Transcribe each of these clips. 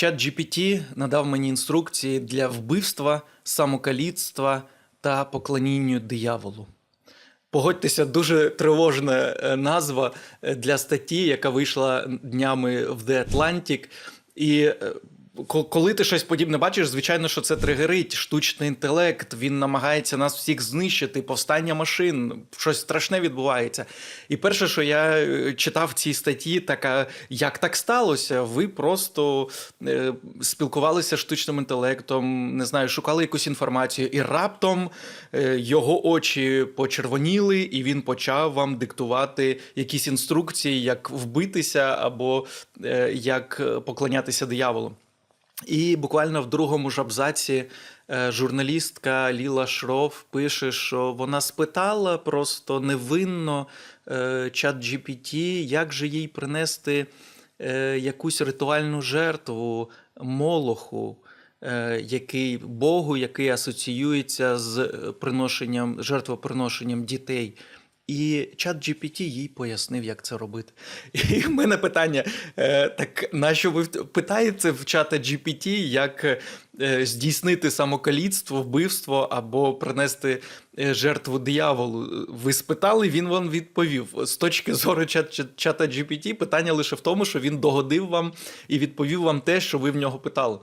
Чат GPT надав мені інструкції для вбивства, самокаліцтва та поклонінню дияволу. Погодьтеся, дуже тривожна е, назва е, для статті, яка вийшла днями в The Atlantic. І е, коли ти щось подібне бачиш, звичайно, що це тригерить. Штучний інтелект, він намагається нас всіх знищити, повстання машин, щось страшне відбувається. І перше, що я е, читав в цій статті, така як так сталося? Ви просто е, спілкувалися з штучним інтелектом, не знаю, шукали якусь інформацію, і раптом е, його очі почервоніли, і він почав вам диктувати якісь інструкції, як вбитися або е, як е, поклонятися дияволу. І буквально в другому ж абзаці е, журналістка Ліла Шров пише, що вона спитала просто невинно е, чат GPT, як же їй принести е, якусь ритуальну жертву Молоху, який Богу, який асоціюється з приношенням, жертвоприношенням дітей. І чат GPT їй пояснив, як це робити. І в мене питання: е, так нащо ви питаєте в чата GPT, як е, здійснити самокаліцтво, вбивство або принести е, жертву дияволу? Ви спитали, він вам відповів. З точки зору чат- чата GPT, питання лише в тому, що він догодив вам і відповів вам те, що ви в нього питали.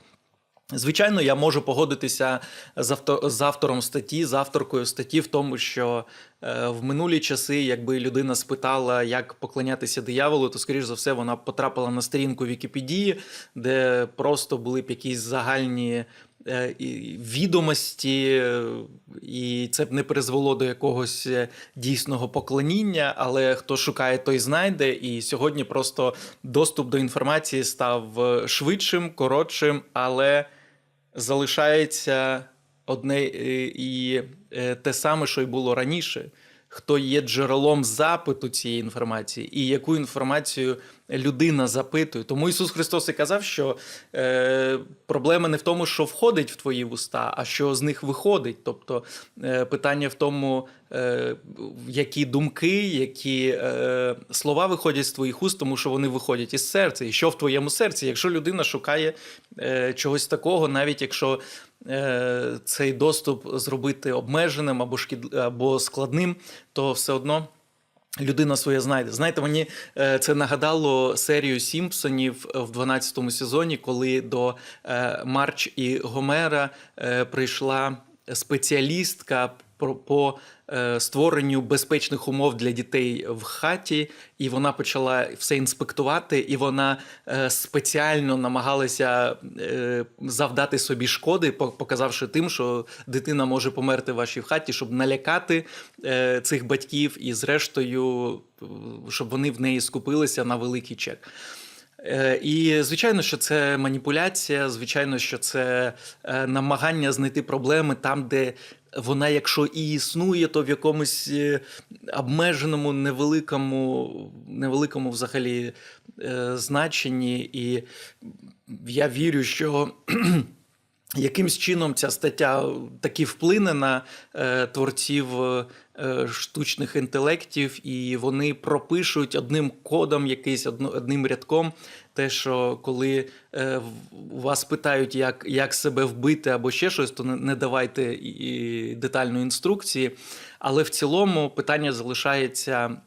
Звичайно, я можу погодитися з, авто, з автором статті, з авторкою статті в тому, що е, в минулі часи, якби людина спитала, як поклонятися дияволу, то, скоріш за все, вона потрапила на сторінку Вікіпедії, де просто були б якісь загальні е, відомості, і це б не призвело до якогось е, дійсного поклоніння. Але хто шукає, той знайде. І сьогодні просто доступ до інформації став е, швидшим, коротшим, але залишається одне е, і е, те саме, що й було раніше. Хто є джерелом запиту цієї інформації, і яку інформацію людина запитує. Тому Ісус Христос і казав, що е, проблема не в тому, що входить в твої вуста, а що з них виходить. Тобто е, питання в тому, які думки, які е, слова виходять з твоїх уст, тому що вони виходять із серця. І що в твоєму серці? Якщо людина шукає е, чогось такого, навіть якщо е, цей доступ зробити обмеженим або шкід... або складним, то все одно. Людина своє знайде. Знаєте, мені е, це нагадало серію Сімпсонів в 12 сезоні, коли до е, Марч і Гомера е, прийшла спеціалістка по е, створенню безпечних умов для дітей в хаті, і вона почала все інспектувати, і вона е, спеціально намагалася е, завдати собі шкоди, показавши тим, що дитина може померти в вашій хаті, щоб налякати цих батьків, і зрештою, щоб вони в неї скупилися на великий чек. Е, І звичайно, що це маніпуляція, звичайно, що це е, намагання знайти проблеми там, де вона, якщо і існує, то в якомусь е, обмеженому, невеликому, невеликому взагалі значенні. І я вірю, що. Якимсь чином ця стаття таки вплине на творців штучних інтелектів, і вони пропишуть одним кодом, якийсь одним рядком, те, що коли е, вас питають, як, як себе вбити або ще щось, то не, давайте і, детальної інструкції. Але в цілому питання залишається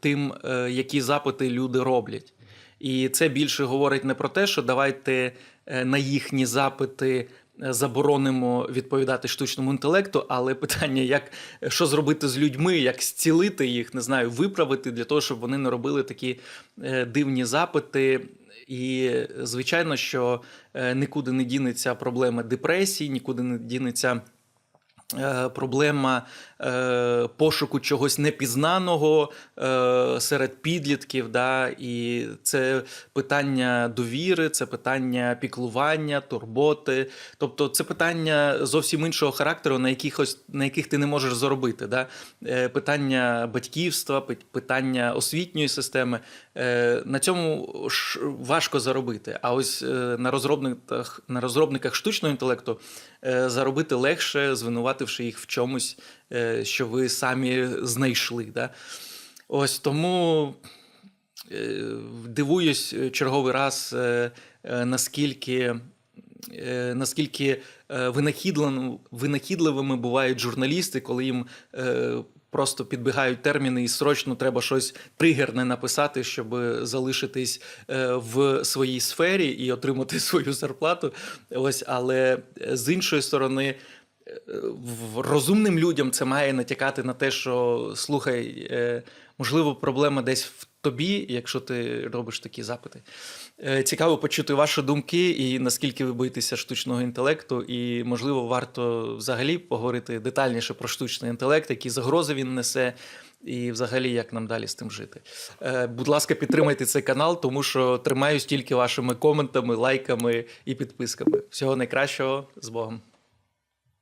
тим, е, які запити люди роблять. І це більше говорить не про те, що давайте е, на їхні запити е, заборонимо відповідати штучному інтелекту, але питання, як що зробити з людьми, як зцілити їх, не знаю, виправити для того, щоб вони не робили такі е, дивні запити. І звичайно, що е, нікуди не дінеться проблема депресії, нікуди не дінеться. Е, Проблема е, пошуку чогось непізнаного е, серед підлітків, да, і це питання довіри, це питання піклування, турботи. Тобто це питання зовсім іншого характеру, на якихось на яких ти не можеш заробити. Да? Питання батьківства, питання освітньої системи. На цьому важко заробити. А ось на розробниках, на розробниках штучного інтелекту заробити легше, звинувативши їх в чомусь, е, що ви самі знайшли. Да? Ось тому е, дивуюсь е, черговий раз, наскільки, наскільки винахідливими бувають журналісти, коли їм просто підбігають терміни і срочно треба щось тригерне написати, щоб залишитись в своїй сфері і отримати свою зарплату. Ось, але з іншої сторони. Розумним людям це має натякати на те, що слухай, е, можливо, проблема десь в тобі, якщо ти робиш такі запити. Е, Цікаво почути ваші думки і наскільки ви боїтеся штучного інтелекту, і можливо варто взагалі поговорити детальніше про штучний інтелект, які загрози він несе, і взагалі як нам далі з тим жити. Е, Будь ласка, підтримайте цей канал, тому що тримаюсь тільки вашими коментами, лайками і підписками. Всього найкращого з Богом.